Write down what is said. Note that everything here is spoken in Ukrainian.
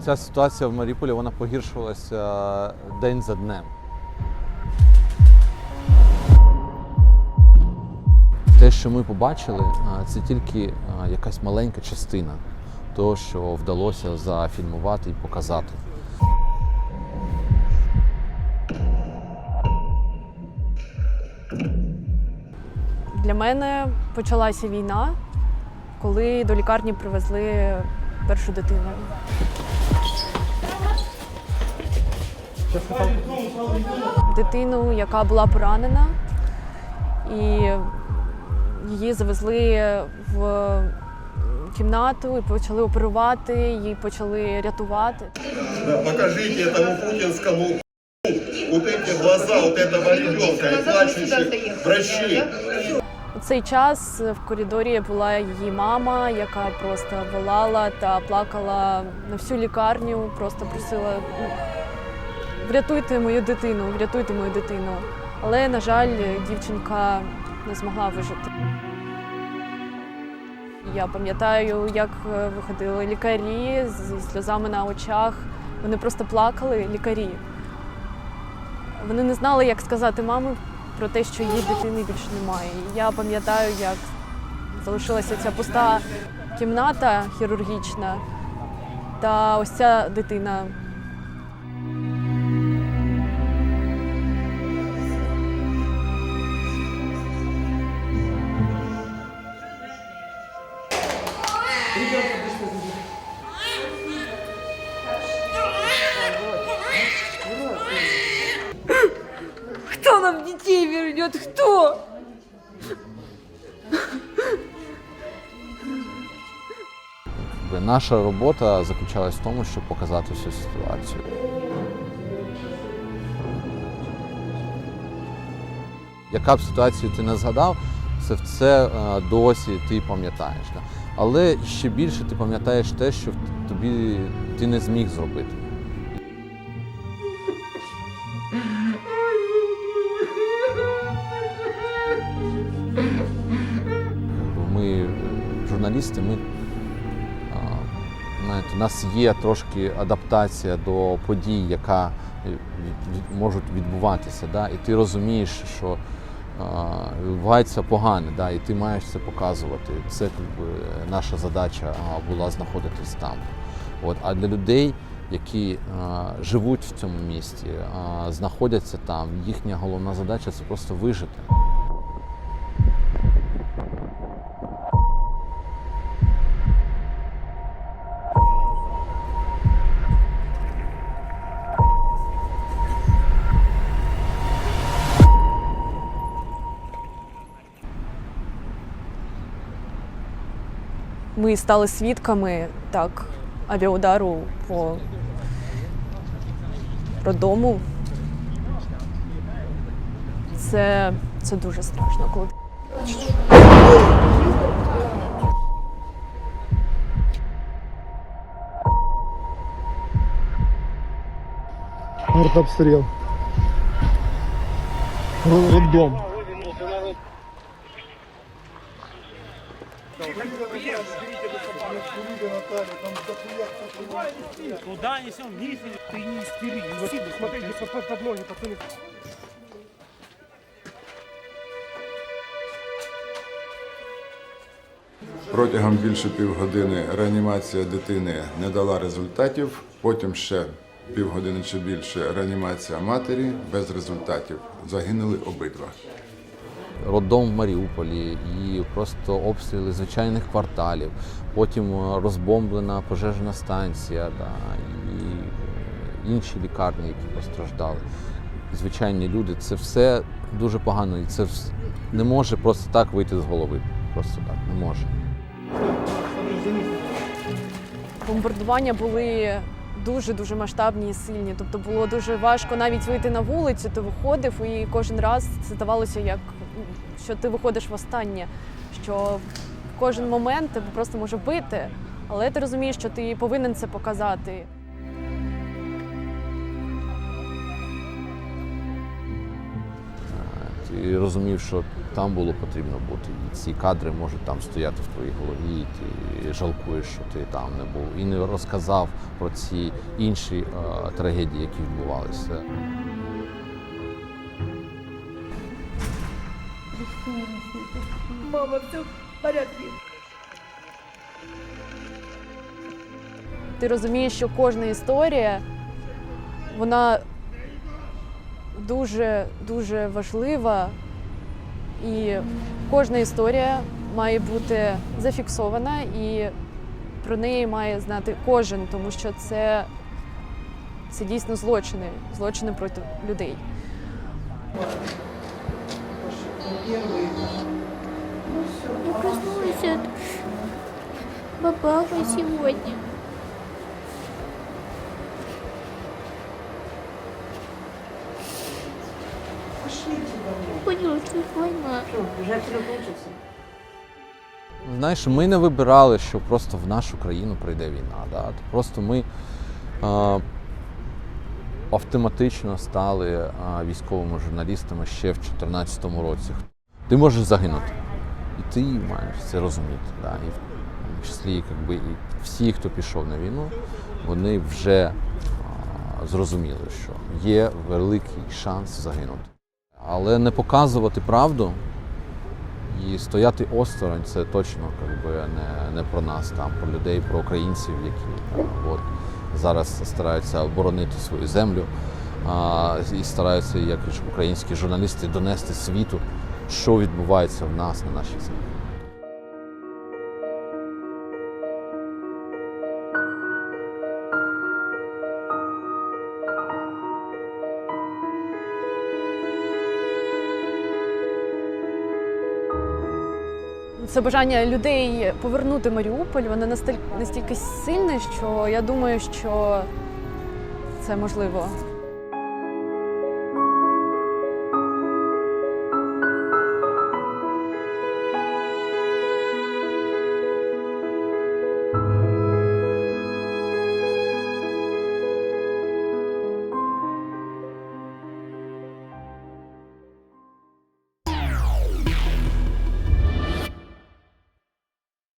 Ця ситуація в Маріуполі вона погіршувалася день за днем. Те, що ми побачили, це тільки якась маленька частина того, що вдалося зафільмувати і показати. Для мене почалася війна, коли до лікарні привезли першу дитину. Дитину, яка була поранена, і її завезли в кімнату і почали оперувати, її почали рятувати. Да, покажите этому путинскому вот эти глаза вот этого ребенка и плачущих врачей. У цей час в коридорі була її мама, яка просто волала та плакала на всю лікарню, просто просила «Ну, врятуйте мою дитину, врятуйте мою дитину. Але, на жаль, дівчинка не змогла вижити. Я пам'ятаю, як е, виходили лікарі зі сльозами на очах. Вони просто плакали, лікарі. Вони не знали, як сказати мамі про те, що її дитини більше немає. Я пам'ятаю, як залишилася ця пуста кімната хірургічна та ось ця дитина. Кто нам детей вернет? Кто? Наша робота заключалась в тому, щоб показати всю ситуацію. Яка б ситуацію ти не згадав, це все е, досі ти пам'ятаєш. Але ще більше ти пам'ятаєш те, що тобі ти не зміг зробити. Журналісти, ми знаєте, у нас є трошки адаптація до подій, яка е, можуть відбуватися. Да? І ти розумієш, що відбувається погане, да? і ти маєш це показувати. Це якби, наша задача була знаходитись там. От. А для людей, які а, живуть в цьому місті, а, знаходяться там, їхня головна задача це просто вижити. Ми стали свідками так авіаудару по роддому. Це, це дуже страшно, коли Артобстрел. Ро- Роддом. Куда несем? Или ты не истери, не сильно смотри. под ноги, пацаны. Протягом більше півгодини реанімація дитини не дала результатів. Потім ще півгодини чи більше реанімація матері без результатів. Загинули обидва. Роддом в Маріуполі і просто обстріли звичайних кварталів, потім е, розбомблена пожежна станція, да, і е, інші лікарні, які постраждали. Звичайні люди, це все дуже погано, і це не може просто так вийти з голови. Просто так не може. бомбардування були дуже дуже масштабні і сильні. Тобто було дуже важко навіть вийти на вулицю. Ти виходив, і кожен раз це здавалося, як що ти виходиш в останнє, що кожен момент тебе просто може бити, але ти розумієш, що ти повинен це показати. ти розумів, що там було потрібно бути. І ці кадри можуть там стояти в твоїй голові, і ти жалкуєш, що ти там не був. І не розказав про ці інші е, трагедії, які відбувалися. Мама, все в порядке. Ти розумієш, що кожна історія вона дуже дуже важлива, і кожна історія має бути зафіксована, і про неї має знати кожен, тому що це, це дійсно злочини, злочини проти людей. Я проснулась от бабахи сегодня. Поняла, что это война. Знаєш, ми не вибирали, що просто в нашу країну прийде війна. Да? Просто ми е, автоматично стали військовими журналістами ще в 2014 році. Ти можеш загинути. І ти маєш це розуміти. Да? І в числі якби, і всі, хто пішов на війну, вони вже е, зрозуміли, що є великий шанс загинути. Але не показувати правду і стояти осторонь це точно якби, не, не про нас, там, про людей, про українців, які е, от, зараз стараються оборонити свою землю а, і стараються, як українські журналісти, донести світу, що відбувається в нас на нашій землі. Це бажання людей повернути Маріуполь, воно настільки, настільки сильне, що я думаю, що це можливо.